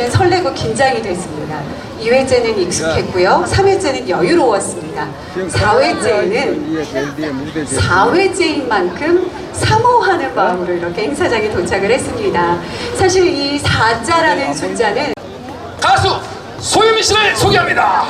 1회째는 설레고 긴장이 됐습니다. 2회째는 익숙했고요. 3회째는 여유로웠습니다. 4회째에는 4회째인 만큼 사모하는 마음으로 이렇게 행사장에 도착을 했습니다. 사실 이 4자라는 숫자는 가수 소유미 씨를 소개합니다.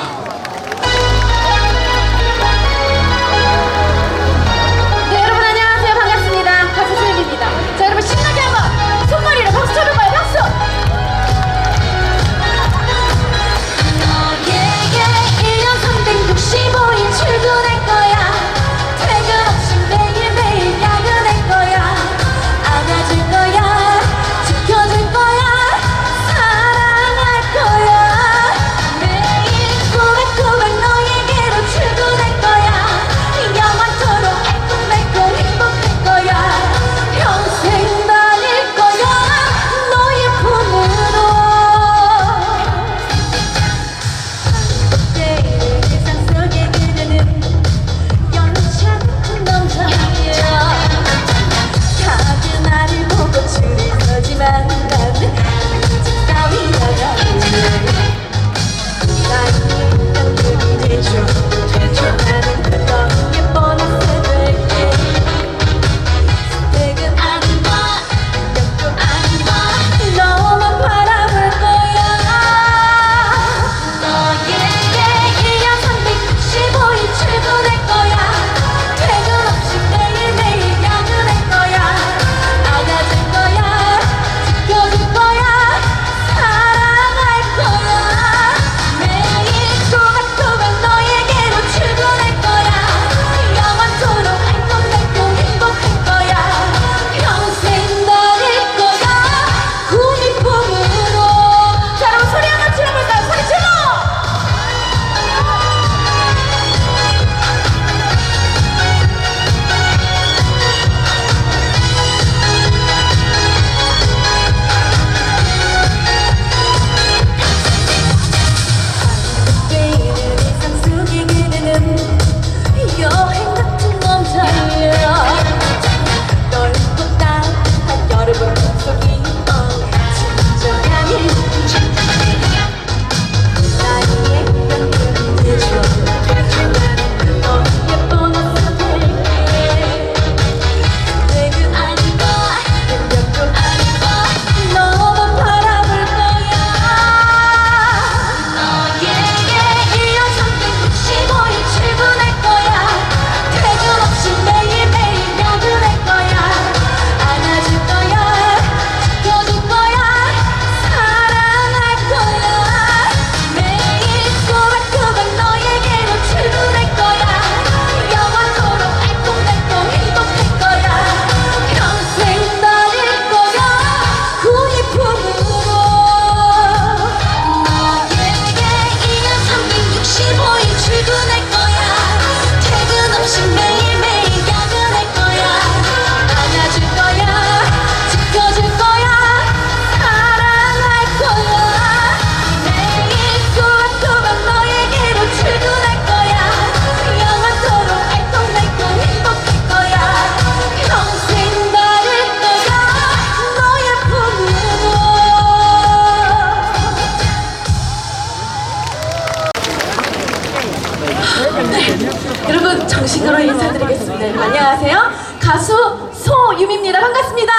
인사드리겠습니다. 안녕하세요. 가수 소유미입니다. 반갑습니다.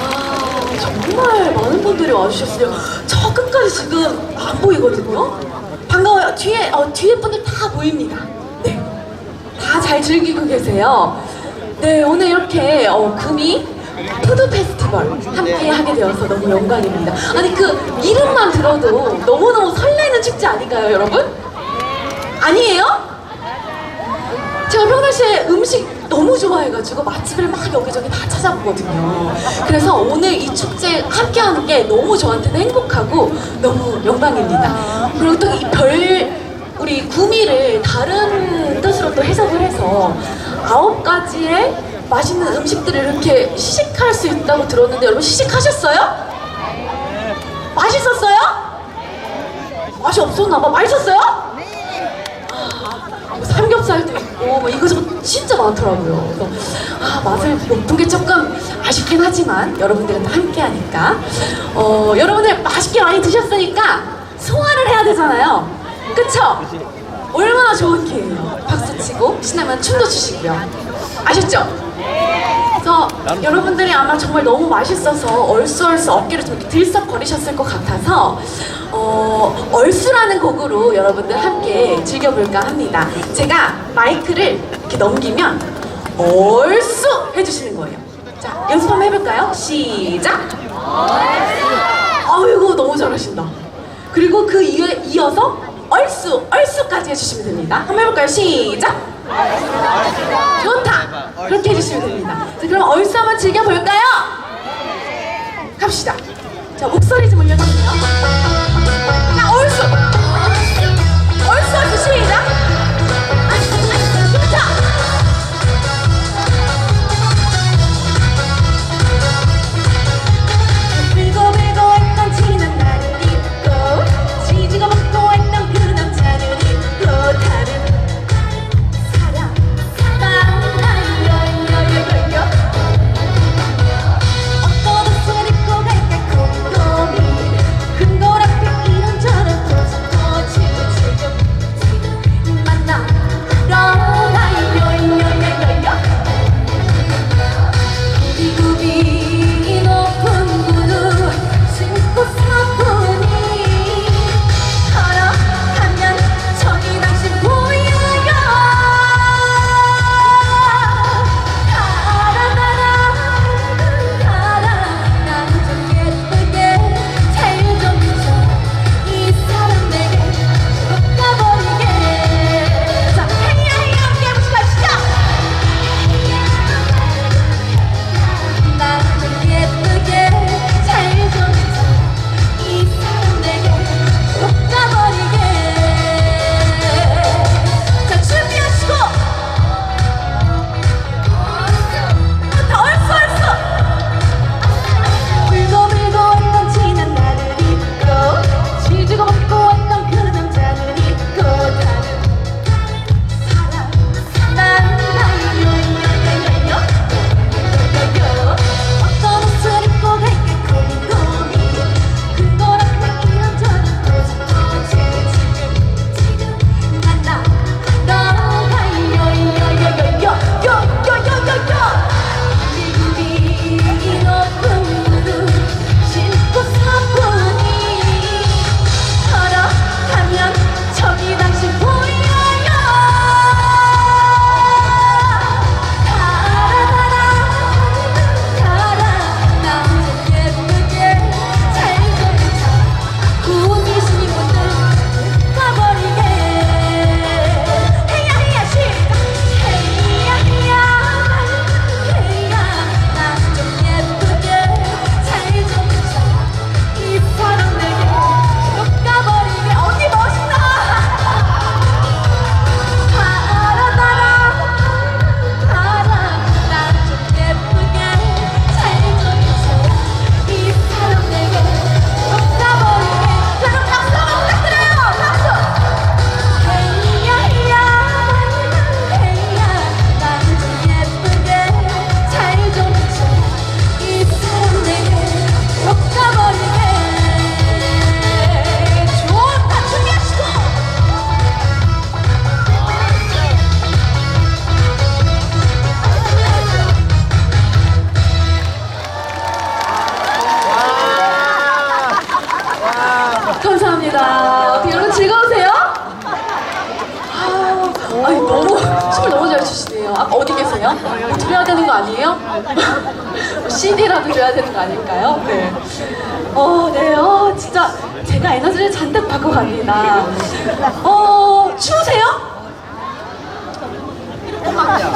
와 정말 많은 분들이 와주셨어요. 저 끝까지 지금 안 보이거든요. 반가워요. 뒤에 어, 뒤에 분들 다 보입니다. 네, 다 잘 즐기고 계세요. 네 오늘 이렇게 어, 금이 푸드 페스티벌 함께 하게 되어서 너무 영광입니다. 아니 그 이름만 들어도 너무너무 설레는 축제 아닌가요, 여러분? 아니에요? 제가 평상시 에 음식 너무 좋아해가지고 맛집을 막 여기저기 다 찾아보거든요. 그래서 오늘 이 축제 함께하는 게 너무 저한테는 행복하고 너무 영광입니다. 그리고 또 이 별 우리 구미를 다른 뜻으로 또 해석을 해서 아홉 가지의 맛있는 음식들을 이렇게 시식할 수 있다고 들었는데 여러분 시식하셨어요? 맛있었어요? 맛이 없었나 봐. 맛있었어요? 삼겹살도 있고 뭐 이것저것 진짜 많더라고요. 그래서 아 맛을 못 본 게 조금 아쉽긴 하지만 여러분들은 함께 하니까 어 여러분들 맛있게 많이 드셨으니까 소화를 해야 되잖아요. 그쵸? 얼마나 좋은 기회예요. 박수 치고 신나면 춤도 추시고요. 아셨죠? 그래서 여러분들이 아마 정말 너무 맛있어서 얼쑤얼쑤 어깨를 좀 이렇게 들썩거리셨을 것 같아서 어, 얼쑤라는 곡으로 여러분들 함께 즐겨볼까 합니다. 제가 마이크를 이렇게 넘기면 얼쑤 해주시는 거예요. 자, 연습 한번 해볼까요? 시작! 아이고 너무 잘하신다. 그리고 그 이어, 이어서 얼쑤, 얼쑤까지 해주시면 됩니다. 한번 해볼까요? 시작! 좋다! 그렇게 해주시면 됩니다. 얼쑤 한번 즐겨볼까요? 갑시다. 자, 목소리 좀 올려주세요. 자! 얼쑤, 얼쑤, 시작!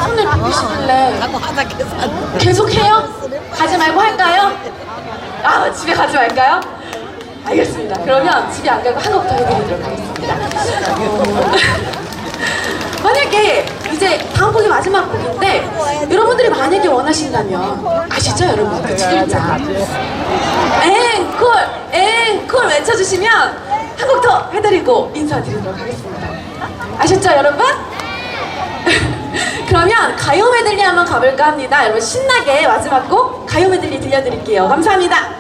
손을 비비시길래 계속 해요? 가지 말고 할까요? 아, 집에 가지 말까요? 알겠습니다. 그러면 집에 안 가고 더 해드리도록 하겠습니다. 어, 만약에 이제 다음 곡이 마지막 곡인데 여러분들이 만약에 원하신다면 아시죠 여러분 그 글자 앵콜 앵콜 외쳐주시면 한 곡 더 해드리고 인사드리도록 하겠습니다. 아셨죠 여러분? 그러면 가요 메들리 한번 가볼까 합니다. 여러분 신나게 마지막 곡 가요 메들리 들려드릴게요. 감사합니다.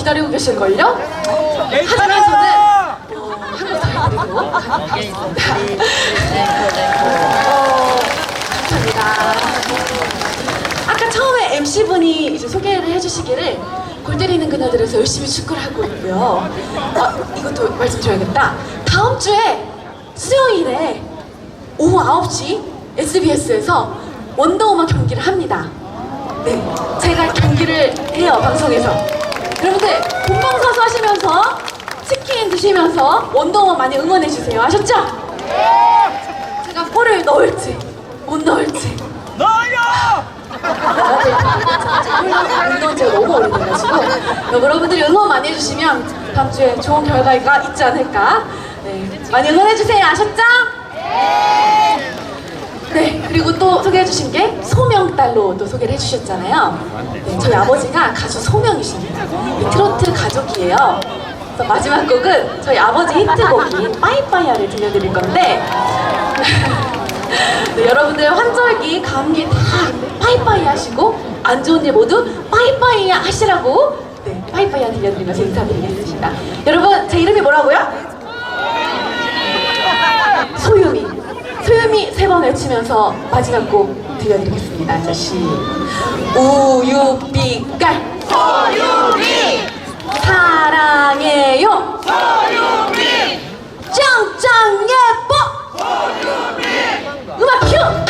기다리고 계실걸요? 하지만 저는 어. 어, 감사합니다. 아까 처음에 MC분이 이제 소개를 해주시기를 골 때리는 그녀들에서 열심히 축구를 하고 있고요. 아, 이것도 말씀드려야겠다. 다음 주에 수요일에 오후 9시 SBS에서 원더우먼 경기를 합니다. 네, 제가 경기를 해요 방송에서. 여러분들 본방 사수 하시면서 치킨 드시면서 원더우먼 많이 응원해 주세요. 아셨죠? 제가 골을 넣을지 못 넣을지. 넣어요. 운동 제가 너무 오래돼가지고 여러분들이 응원 많이 해주시면 다음 주에 좋은 결과가 있지 않을까. 네, 많이 응원해 주세요. 아셨죠? 네, 그리고 또 소개해 주신 게 소명딸로 또 소개를 해 주셨잖아요. 네, 저희 아버지가 가수 소명이십니다. 이 트로트 가족이에요. 그래서 마지막 곡은 저희 아버지 히트곡인 빠이빠이야를 들려드릴 건데 네, 여러분들 환절기, 감기 다 빠이빠이 하시고 안 좋은 일 모두 빠이빠이 하시라고 네, 빠이빠이 들려드리면서 인사드리겠습니다. 여러분 제 이름이 뭐라고요? 소유미 외치면서 마지막 곡 들려드리겠습니다. 자, 시. 우유빛깔. 소유미. 사랑해요. 소유미. 짱짱 예뻐. 소유미. 음악 큐.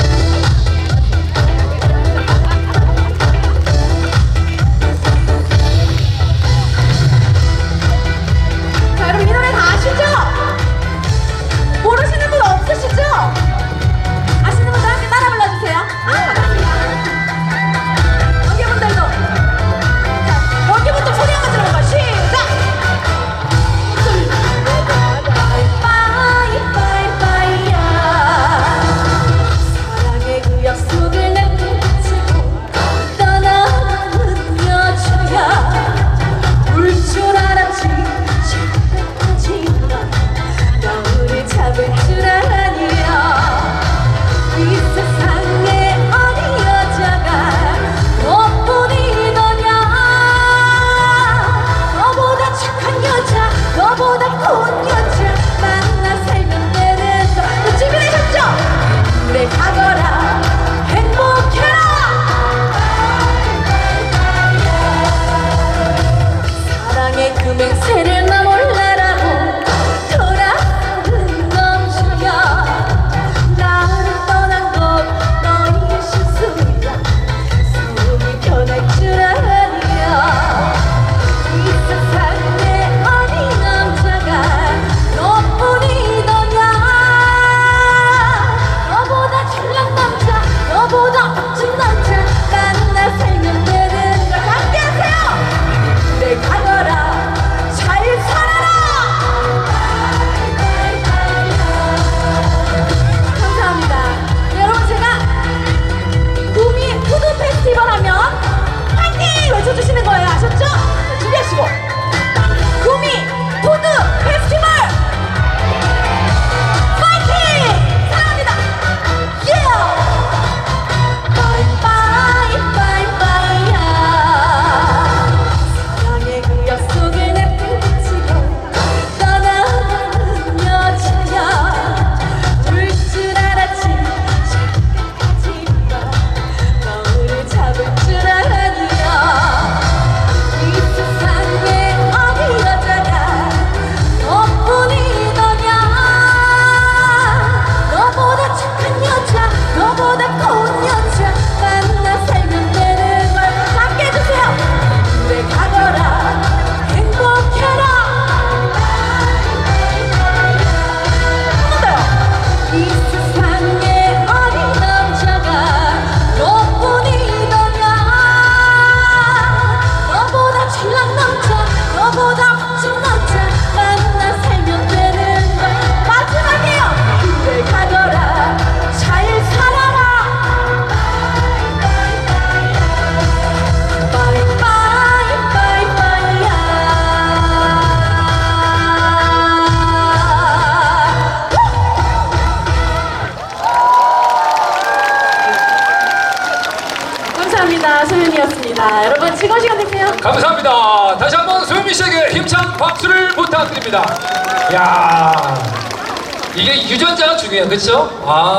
그렇죠? 아.